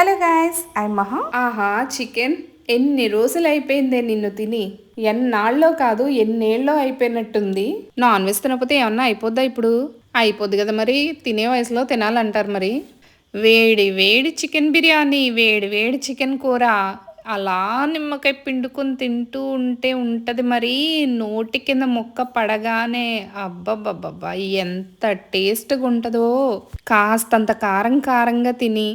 Hello guys I మహా ఆహా chicken. ఎన్ని రోజులు అయిపోయిందే నిన్ను తిని? ఎన్నాళ్ళలో కాదు ఎన్నేళ్ళలో అయిపోయినట్టుంది. నాన్ వెజ్ తినకపోతే ఏమన్నా అయిపోద్దా ఇప్పుడు? అయిపోద్ది కదా మరి. తినే వయసులో తినాలంటారు మరి. వేడి వేడి చికెన్ బిర్యానీ వేడి వేడి చికెన్ కూర. అలా నిమ్మకాయ పిండుకొని తింటూ ఉంటే ఉంటుంది మరి. నోటి కింద మొక్క పడగానే అబ్బబ్బబ్బబ్బా ఎంత టేస్ట్గా ఉంటుందో కాస్తంత కారం కారంగా తిని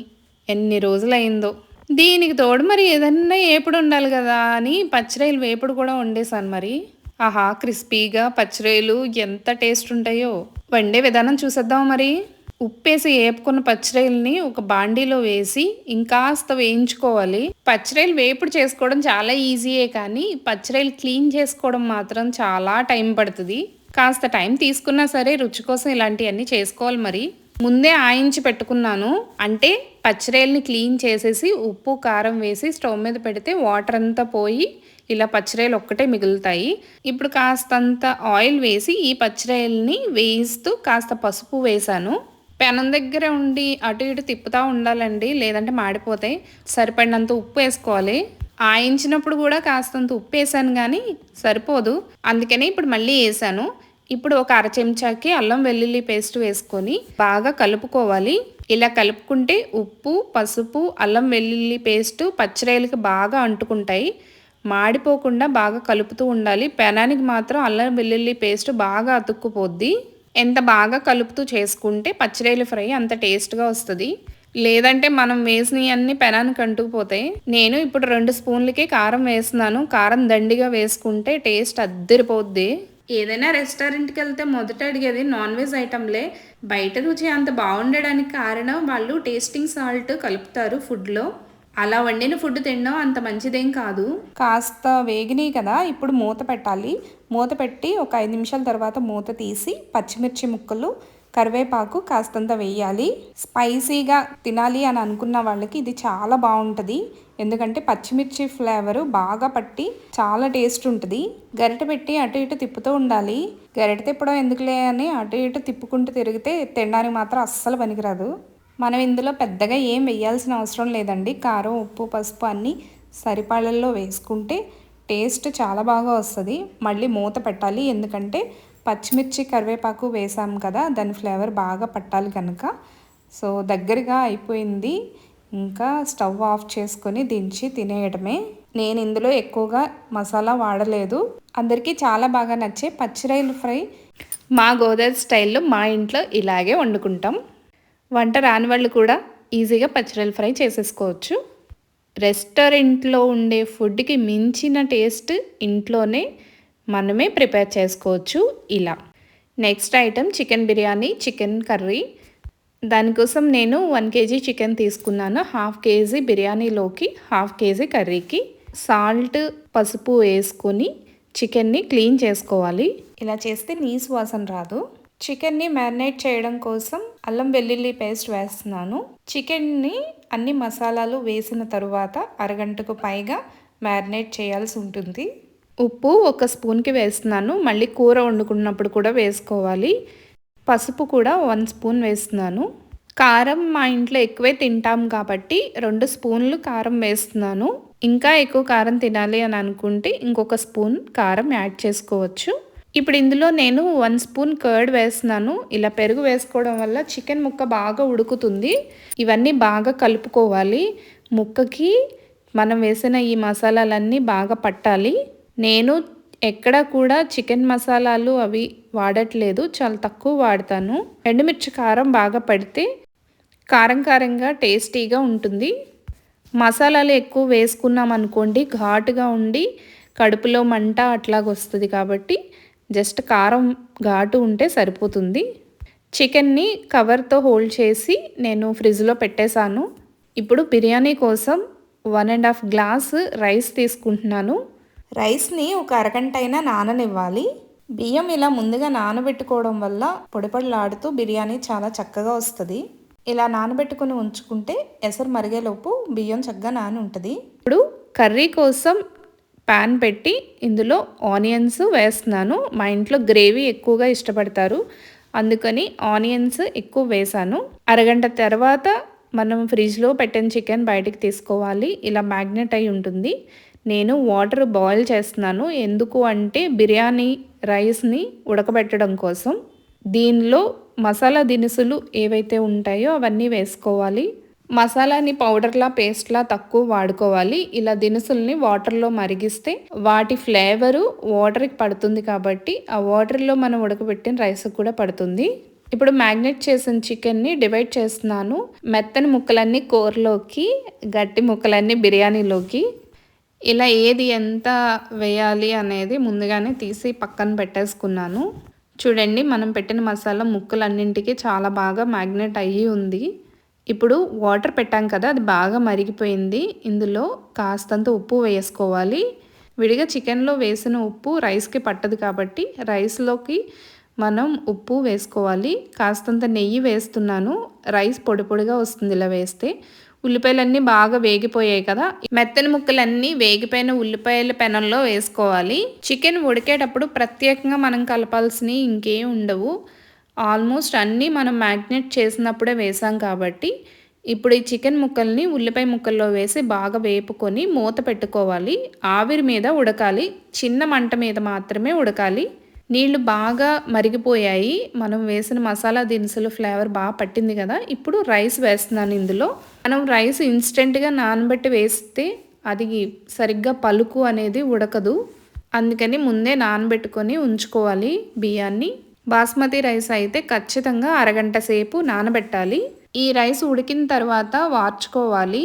ఎన్ని రోజులైందో. దీనికి తోడు మరి ఏదన్నా ఏపుడు ఉండాలి కదా అని పచ్చిరాయలు వేపుడు కూడా వండేసాను మరి. ఆహా క్రిస్పీగా పచ్చిరాయలు ఎంత టేస్ట్ ఉంటాయో. వండే విధానం చూసేద్దాం మరి. ఉప్పేసి వేపుకున్న పచ్చిరాయల్ని ఒక బాండీలో వేసి ఇంకాస్త వేయించుకోవాలి. పచ్చిరాయలు వేపుడు చేసుకోవడం చాలా ఈజీయే కానీ పచ్చిరాయలు క్లీన్ చేసుకోవడం మాత్రం చాలా టైం పడుతుంది. కాస్త టైం తీసుకున్నా సరే రుచి కోసం ఇలాంటివన్నీ చేసుకోవాలి మరి. ముందే ఆయించి పెట్టుకున్నాను. అంటే పచ్చిరాయల్ని క్లీన్ చేసేసి ఉప్పు కారం వేసి స్టవ్ మీద పెడితే వాటర్ అంతా పోయి ఇలా పచ్చిరాయలు ఒక్కటే మిగులుతాయి. ఇప్పుడు కాస్తంత ఆయిల్ వేసి ఈ పచ్చిరేల్ని వేయిస్తూ కాస్త పసుపు వేసాను పెనం దగ్గర ఉండి అటు ఇటు తిప్పుతూ ఉండాలండి లేదంటే మాడిపోతాయి సరిపడినంత ఉప్పు వేసుకోవాలి. ఆయించినప్పుడు కూడా కాస్తంత ఉప్పు వేసాను కానీ సరిపోదు. అందుకనే ఇప్పుడు మళ్ళీ వేసాను ఇప్పుడు ఒక అర చెంచాకి అల్లం వెల్లుల్లి పేస్ట్ వేసుకొని బాగా కలుపుకోవాలి. ఇలా కలుపుకుంటే ఉప్పు పసుపు అల్లం వెల్లుల్లి పేస్ట్ పచ్చిరాయలకి బాగా అంటుకుంటాయి. మాడిపోకుండా బాగా కలుపుతూ ఉండాలి. పెనానికి మాత్రం అల్లం వెల్లుల్లి పేస్ట్ బాగా అతుక్కుపోద్ది. ఎంత బాగా కలుపుతూ చేసుకుంటే పచ్చిరాయలు ఫ్రై అంత టేస్ట్గా వస్తుంది. లేదంటే మనం వేసినవి అన్ని పెనానికి అంటుకుపోతాయి నేను ఇప్పుడు రెండు స్పూన్లకి కారం వేస్తున్నాను. కారం దండిగా వేసుకుంటే టేస్ట్ అద్దరిపోద్ది. ఏదైనా రెస్టారెంట్కి వెళ్తే మొదట అడిగేది నాన్ వెజ్ ఐటమ్లే బయట రుచి అంత బాగుండడానికి కారణం వాళ్ళు టేస్టింగ్ సాల్ట్ కలుపుతారు ఫుడ్లో. అలా వండిన ఫుడ్ తినడం అంత మంచిదేం కాదు. కాస్త వేగినాయి కదా ఇప్పుడు మూత పెట్టాలి. మూత పెట్టి ఒక ఐదు నిమిషాల తర్వాత మూత తీసి పచ్చిమిర్చి ముక్కలు కరివేపాకు కాస్తంత వేయాలి. స్పైసీగా తినాలి అని అనుకున్న వాళ్ళకి ఇది చాలా బాగుంటుంది. ఎందుకంటే పచ్చిమిర్చి ఫ్లేవరు బాగా పట్టి చాలా టేస్ట్ ఉంటుంది. గరిట పెట్టి అటు ఇటు తిప్పుతూ ఉండాలి. గరిట తిప్పడం ఎందుకులే అని అటు ఇటు తిప్పుకుంటూ తిరిగితే తినడానికి మాత్రం అస్సలు పనికిరాదు. మనం ఇందులో పెద్దగా ఏం వేయాల్సిన అవసరం లేదండి. కారం ఉప్పు పసుపు అన్నీ సరిపాళ్ళల్లో వేసుకుంటే టేస్ట్ చాలా బాగా వస్తుంది. మళ్ళీ మూత పెట్టాలి. ఎందుకంటే పచ్చిమిర్చి కరివేపాకు వేసాం కదా దాని ఫ్లేవర్ బాగా పట్టాలి కనుక సో దగ్గరగా అయిపోయింది. ఇంకా స్టవ్ ఆఫ్ చేసుకొని దించి తినేయడమే. నేను ఇందులో ఎక్కువగా మసాలా వాడలేదు. అందరికీ చాలా బాగా నచ్చే పచ్చిరాయలు ఫ్రై మా గోదావరి స్టైల్లో మా ఇంట్లో ఇలాగే వండుకుంటాం. వంట రాని వాళ్ళు కూడా ఈజీగా పచ్చిరాయలు ఫ్రై చేసేసుకోవచ్చు. రెస్టారెంట్లో ఉండే ఫుడ్కి మించిన టేస్ట్ ఇంట్లోనే మనమే ప్రిపేర్ చేసుకోవచ్చు ఇలా. Next item chicken biryani chicken curry. దానికోసం నేను వన్ కేజీ చికెన్ తీసుకున్నాను హాఫ్ కేజీ బిర్యానీలోకి హాఫ్ కేజీ కర్రీకి. సాల్ట్ పసుపు వేసుకొని చికెన్ని క్లీన్ చేసుకోవాలి. ఇలా చేస్తే నీసు వాసన రాదు. చికెన్ని మ్యారినేట్ చేయడం కోసం అల్లం వెల్లుల్లి పేస్ట్ వేస్తున్నాను. చికెన్ని అన్ని మసాలాలు వేసిన తరువాత అరగంటకు పైగా మ్యారినేట్ చేయాల్సి ఉంటుంది. ఉప్పు ఒక స్పూన్కి వేస్తున్నాను. మళ్ళీ కూర వండుకున్నప్పుడు కూడా వేసుకోవాలి. పసుపు కూడా వన్ స్పూన్ వేస్తున్నాను. కారం మా ఇంట్లో ఎక్కువే తింటాం కాబట్టి రెండు స్పూన్లు కారం వేస్తున్నాను. ఇంకా ఎక్కువ కారం తినాలి అని అనుకుంటే ఇంకొక స్పూన్ కారం యాడ్ చేసుకోవచ్చు. ఇప్పుడు ఇందులో నేను వన్ స్పూన్ కర్డ్ వేస్తున్నాను. ఇలా పెరుగు వేసుకోవడం వల్ల చికెన్ ముక్క బాగా ఉడుకుతుంది. ఇవన్నీ బాగా కలుపుకోవాలి. ముక్కకి మనం వేసిన ఈ మసాలాలన్నీ బాగా పట్టాలి. నేను ఎక్కడ కూడా చికెన్ మసాలాలు అవి వాడట్లేదు. చాలా తక్కువ వాడతాను. ఎండుమిర్చి కారం బాగా పడితే కారం కారంగా టేస్టీగా ఉంటుంది. మసాలాలు ఎక్కువ వేసుకున్నాం అనుకోండి ఘాటుగా ఉండి కడుపులో మంట అట్లాగొస్తుంది కాబట్టి జస్ట్ కారం ఘాటు ఉంటే సరిపోతుంది. చికెన్ని కవర్తో హోల్డ్ చేసి నేను ఫ్రిడ్జ్లో పెట్టేశాను. ఇప్పుడు బిర్యానీ కోసం one and half glass rice తీసుకుంటున్నాను. రైస్ని ఒక అరగంట అయినా నాననివ్వాలి. బియ్యం ఇలా ముందుగా నానబెట్టుకోవడం వల్ల పొడిపొడిలాడుతూ బిర్యానీ చాలా చక్కగా వస్తుంది. ఇలా నానబెట్టుకుని ఉంచుకుంటే ఎసరు మరిగేలోపు బియ్యం చక్కగా నాని ఉంటుంది. ఇప్పుడు కర్రీ కోసం ప్యాన్ పెట్టి ఇందులో ఆనియన్స్ వేస్తున్నాను. మా ఇంట్లో గ్రేవీ ఎక్కువగా ఇష్టపడతారు. అందుకని ఆనియన్స్ ఎక్కువ వేసాను. అరగంట తర్వాత మనం ఫ్రిడ్జ్లో పెట్టిన చికెన్ బయటికి తీసుకోవాలి. ఇలా మ్యాగ్నెట్ అయి ఉంటుంది. నేను వాటర్ బాయిల్ చేస్తున్నాను. ఎందుకు అంటే బిర్యానీ రైస్ని ఉడకబెట్టడం కోసం. దీనిలో మసాలా దినుసులు ఏవైతే ఉంటాయో అవన్నీ వేసుకోవాలి. మసాలాని పౌడర్లా పేస్ట్లా తక్కువ వాడుకోవాలి. ఇలా దినుసుల్ని వాటర్లో మరిగిస్తే వాటి ఫ్లేవరు వాటర్కి పడుతుంది కాబట్టి ఆ వాటర్లో మనం ఉడకబెట్టిన రైస్ కూడా పడుతుంది. ఇప్పుడు మ్యాగ్నెట్ చేసిన చికెన్ని డివైడ్ చేస్తున్నాను. మెత్తని ముక్కలన్నీ కూరలోకి గట్టి ముక్కలన్నీ బిర్యానీలోకి. ఇలా ఏది ఎంత వేయాలి అనేది ముందుగానే తీసి పక్కన పెట్టేసుకున్నాను. చూడండి మనం పెట్టిన మసాలా ముక్కలన్నింటికి చాలా బాగా మ్యాగ్నెట్ అయ్యి ఉంది. ఇప్పుడు వాటర్ పెట్టాం కదా అది బాగా మరిగిపోయింది. ఇందులో కాస్తంత ఉప్పు వేసుకోవాలి. విడిగా చికెన్లో వేసిన ఉప్పు రైస్కి పట్టదు కాబట్టి రైస్లోకి మనం ఉప్పు వేసుకోవాలి. కాస్తంత నెయ్యి వేస్తున్నాను. రైస్ పొడి పొడిగా వస్తుంది ఇలా వేస్తే. ఉల్లిపాయలన్నీ బాగా వేగిపోయాయి కదా. మెత్తని ముక్కలన్నీ వేగిపోయిన ఉల్లిపాయల పెనంలో వేసుకోవాలి. చికెన్ ఉడికేటప్పుడు ప్రత్యేకంగా మనం కలపాల్సినవి ఇంకేం ఉండవు. ఆల్మోస్ట్ అన్నీ మనం మ్యాగ్నెట్ చేసినప్పుడే వేసాం కాబట్టి ఇప్పుడు ఈ చికెన్ ముక్కల్ని ఉల్లిపాయ ముక్కల్లో వేసి బాగా వేపుకొని మూత పెట్టుకోవాలి. ఆవిరి మీద ఉడకాలి. చిన్న మంట మీద మాత్రమే ఉడకాలి. నీళ్ళు బాగా మరిగిపోయాయి. మనం వేసిన మసాలా దినుసులు ఫ్లేవర్ బాగా పట్టింది కదా. ఇప్పుడు రైస్ వేస్తున్నాను ఇందులో. మనం రైస్ ఇన్స్టెంట్గా నానబెట్టి వేస్తే అది సరిగ్గా పలుకు అనేది ఉడకదు. అందుకని ముందే నానబెట్టుకొని ఉంచుకోవాలి బియ్యాన్ని. బాస్మతి రైస్ అయితే ఖచ్చితంగా అరగంట సేపు నానబెట్టాలి. ఈ రైస్ ఉడికిన తర్వాత వార్చుకోవాలి.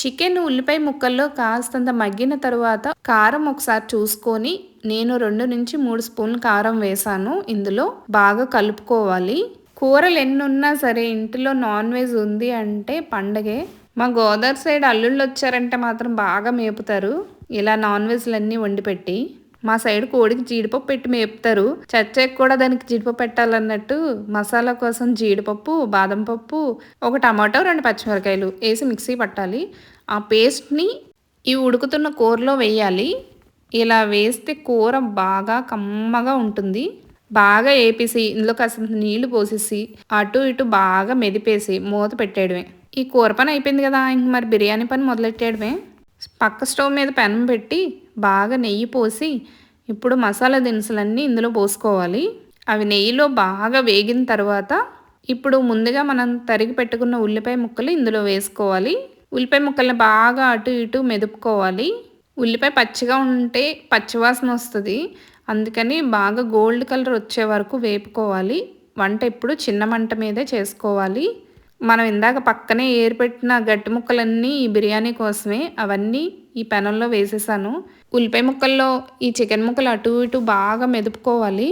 చికెన్ ఉల్లిపాయ ముక్కల్లో కాస్తంత మగ్గిన తర్వాత కారం ఒకసారి చూసుకొని నేను రెండు నుంచి మూడు స్పూన్లు కారం వేసాను. ఇందులో బాగా కలుపుకోవాలి. కూరలు ఎన్ని ఉన్నా సరే ఇంటిలో నాన్ వెజ్ ఉంది అంటే పండగే. మా గోదావరి సైడ్ అల్లుళ్ళు వచ్చారంటే మాత్రం బాగా మేపుతారు. ఇలా నాన్ వెజ్లన్నీ వండి పెట్టి మా సైడ్ కోడికి జీడిపప్పు పెట్టి మేపుతారు. చచ్చాక కూడా దానికి జీడిపప్పు పెట్టాలన్నట్టు మసాలా కోసం జీడిపప్పు బాదం పప్పు ఒక టమాటో రెండు పచ్చిమిరకాయలు వేసి మిక్సీ పట్టాలి. ఆ పేస్ట్ని ఈ ఉడుకుతున్న కూరలో వేయాలి. ఇలా వేస్తే కూర బాగా కమ్మగా ఉంటుంది. బాగా వేపేసి ఇందులో కాసింత నీళ్ళు పోసేసి అటు ఇటు బాగా మెదిపేసి మూత పెట్టేయడమే. ఈ కూర పని అయిపోయింది కదా ఇంక మరి బిర్యానీ పని మొదలెట్టేయడమే. పక్క స్టవ్ మీద పెనం పెట్టి బాగా నెయ్యి పోసి ఇప్పుడు మసాలా దినుసులన్నీ ఇందులో పోసుకోవాలి. అవి నెయ్యిలో బాగా వేగిన తర్వాత ఇప్పుడు ముందుగా మనం తరిగి పెట్టుకున్న ఉల్లిపాయ ముక్కలు ఇందులో వేసుకోవాలి. ఉల్లిపాయ ముక్కల్ని బాగా అటు ఇటు మెదుపుకోవాలి. ఉల్లిపాయ పచ్చిగా ఉంటే పచ్చివాసన వస్తుంది. అందుకని బాగా గోల్డ్ కలర్ వచ్చే వరకు వేపుకోవాలి. వంట ఎప్పుడు చిన్న మంట మీదే చేసుకోవాలి. మనం ఇందాక పక్కనే ఏరిపెట్టిన గట్టి ముక్కలన్నీ ఈ బిర్యానీ కోసమే. అవన్నీ ఈ పెనంలో వేసేసాను. ఉల్లిపాయ ముక్కల్లో ఈ చికెన్ ముక్కలు అటు ఇటు బాగా మెదుపుకోవాలి.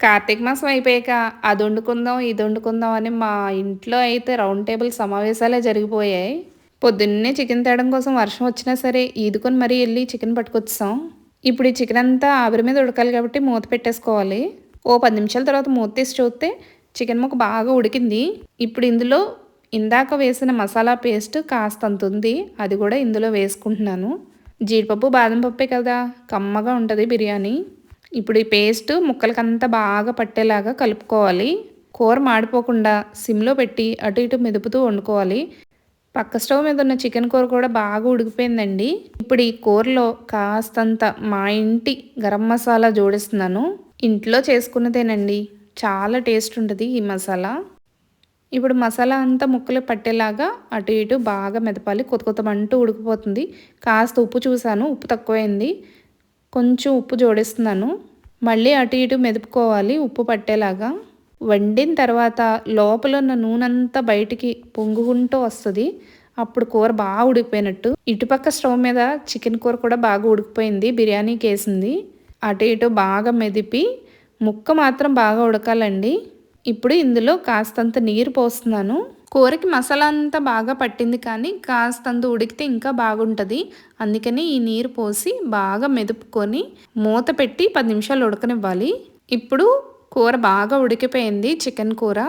కార్తీక మాసం అయిపోయాక అది వండుకుందాం ఇది వండుకుందాం అని మా ఇంట్లో అయితే రౌండ్ టేబుల్ సమావేశాలే జరిగిపోయాయి. పొద్దున్నే చికెన్ తేడం కోసం వర్షం వచ్చినా సరే ఈదుకొని మరీ వెళ్ళి చికెన్ పట్టుకొచ్చాం ఇప్పుడు ఈ చికెన్ అంతా ఆవిరి మీద ఉడకాలి కాబట్టి మూత పెట్టేసుకోవాలి. ఓ పది నిమిషాల తర్వాత మూత తీసి చూస్తే చికెన్ ముక్క బాగా ఉడికింది. ఇప్పుడు ఇందులో ఇందాక వేసిన మసాలా పేస్ట్ కాస్తంత ఉంది అది కూడా ఇందులో వేసుకుంటున్నాను. జీడిపప్పు బాదం పప్పే కదా కమ్మగా ఉంటుంది బిర్యానీ. ఇప్పుడు ఈ పేస్ట్ ముక్కలకంతా బాగా పట్టేలాగా కలుపుకోవాలి. కూర మాడిపోకుండా సిమ్లో పెట్టి అటు ఇటు మెదుపుతూ వండుకోవాలి. పక్క స్టవ్ మీద ఉన్న చికెన్ కూర కూడా బాగా ఉడికిపోయిందండి. ఇప్పుడు ఈ కూరలో కాస్తంత మా ఇంటి గరం మసాలా జోడిస్తున్నాను. ఇంట్లో చేసుకున్నదేనండి. చాలా టేస్ట్ ఉంటుంది ఈ మసాలా. ఇప్పుడు మసాలా అంతా ముక్కలు పట్టేలాగా అటు ఇటు బాగా మెదపాలి. కొత్త కొత్తమంటూ ఉడికిపోతుంది. కాస్త ఉప్పు చూసాను ఉప్పు తక్కువైంది. కొంచెం ఉప్పు జోడిస్తున్నాను. మళ్ళీ అటు ఇటు మెదుపుకోవాలి. ఉప్పు పట్టేలాగా వండిన తర్వాత లోపల ఉన్న నూనె అంతా బయటికి పొంగుకుంటూ వస్తుంది. అప్పుడు కూర బాగా ఉడికిపోయినట్టు. ఇటుపక్క స్టవ్ మీద చికెన్ కూర కూడా బాగా ఉడికిపోయింది. బిర్యానీకి వేసింది. అటు ఇటు బాగా మెదిపి ముక్క మాత్రం బాగా ఉడకాలండి. ఇప్పుడు ఇందులో కాస్తంత నీరు పోస్తున్నాను. కూరకి మసాలా అంతా బాగా పట్టింది కానీ కాస్తంత ఉడికితే ఇంకా బాగుంటుంది. అందుకని ఈ నీరు పోసి బాగా మెదుపుకొని మూత పెట్టి పది నిమిషాలు ఉడకనివ్వాలి. ఇప్పుడు కూర బాగా ఉడికిపోయింది చికెన్ కూర.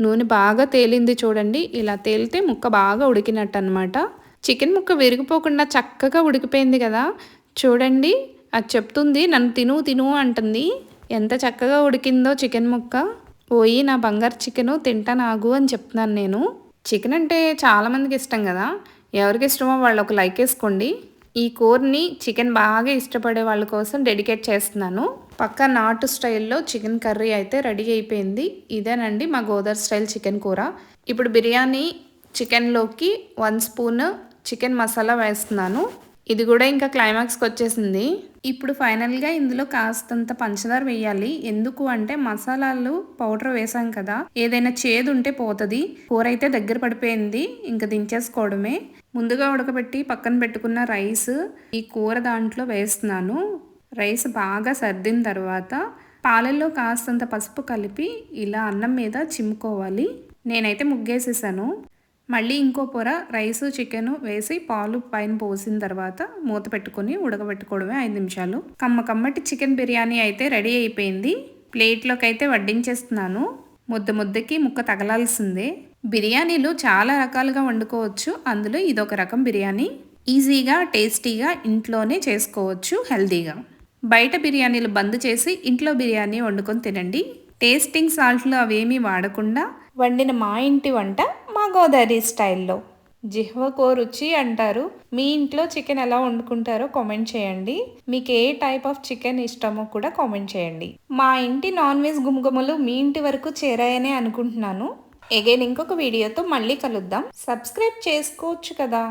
నూనె బాగా తేలింది చూడండి. ఇలా తేలితే ముక్క బాగా ఉడికినట్టు అనమాట చికెన్ ముక్క విరిగిపోకుండా చక్కగా ఉడికిపోయింది కదా. చూడండి అది చెప్తుంది నన్ను తిను తిను అంటుంది. ఎంత చక్కగా ఉడికిందో చికెన్ ముక్క. పోయి నా బంగారు చికెను తింటానాగు అని చెప్తున్నాను నేను. చికెన్ అంటే చాలామందికి ఇష్టం కదా. ఎవరికి ఇష్టమో వాళ్ళు ఒక లైక్ వేసుకోండి. ఈ కూరని చికెన్ బాగా ఇష్టపడే వాళ్ళ కోసం డెడికేట్ చేస్తున్నాను. పక్క నాటు స్టైల్లో చికెన్ కర్రీ అయితే రెడీ అయిపోయింది. ఇదేనండి మా గోదావరి స్టైల్ చికెన్ కూర. ఇప్పుడు బిర్యానీ చికెన్లోకి వన్ స్పూన్ చికెన్ మసాలా వేస్తున్నాను. ఇది కూడా ఇంకా క్లైమాక్స్కి వచ్చేసింది. ఇప్పుడు ఫైనల్గా ఇందులో కాస్తంత పంచదార వేయాలి. ఎందుకు అంటే మసాలాలు పౌడర్ వేసాం కదా. ఏదైనా చేదు ఉంటే పోతుంది. కూర అయితే దగ్గర పడిపోయింది. ఇంకా దించేసుకోవడమే. ముందుగా ఉడకబెట్టి పక్కన పెట్టుకున్న రైస్ ఈ కూర దాంట్లో వేస్తున్నాను. రైస్ బాగా సర్దిన తర్వాత పాలల్లో కాస్తంత పసుపు కలిపి ఇలా అన్నం మీద చిమ్ముకోవాలి. నేనైతే ముగ్గేసేసాను. మళ్ళీ ఇంకో పొర రైస్ చికెన్ వేసి పాలు పైన పోసిన తర్వాత మూత పెట్టుకొని ఉడకబెట్టుకోవడమే ఐదు నిమిషాలు. కమ్మ కమ్మటి చికెన్ బిర్యానీ అయితే రెడీ అయిపోయింది. ప్లేట్లోకి అయితే వడ్డించేస్తున్నాను. ముద్ద ముద్దకి ముక్క తగలాల్సిందే. బిర్యానీలు చాలా రకాలుగా వండుకోవచ్చు. అందులో ఇదొక రకం బిర్యానీ. ఈజీగా టేస్టీగా ఇంట్లోనే చేసుకోవచ్చు హెల్తీగా. బయట బిర్యానీలు బంద్ చేసి ఇంట్లో బిర్యానీ వండుకొని తినండి. టేస్టింగ్ సాల్ట్లు అవేమీ వాడకుండా వండిన మా ఇంటి వంట మా గోదావరి స్టైల్లో. జిహ్వకో రుచి అంటారు. మీ ఇంట్లో చికెన్ ఎలా వండుకుంటారో కామెంట్ చేయండి. మీకు ఏ టైప్ ఆఫ్ చికెన్ ఇష్టమో కూడా కామెంట్ చేయండి. మా ఇంటి నాన్ వెజ్ గుమగుమలు మీ ఇంటి వరకు చేరాయనే అనుకుంటున్నాను. ఎగైన్ ఇంకొక వీడియోతో మళ్ళీ కలుద్దాం. సబ్స్క్రైబ్ చేసుకోవచ్చు కదా.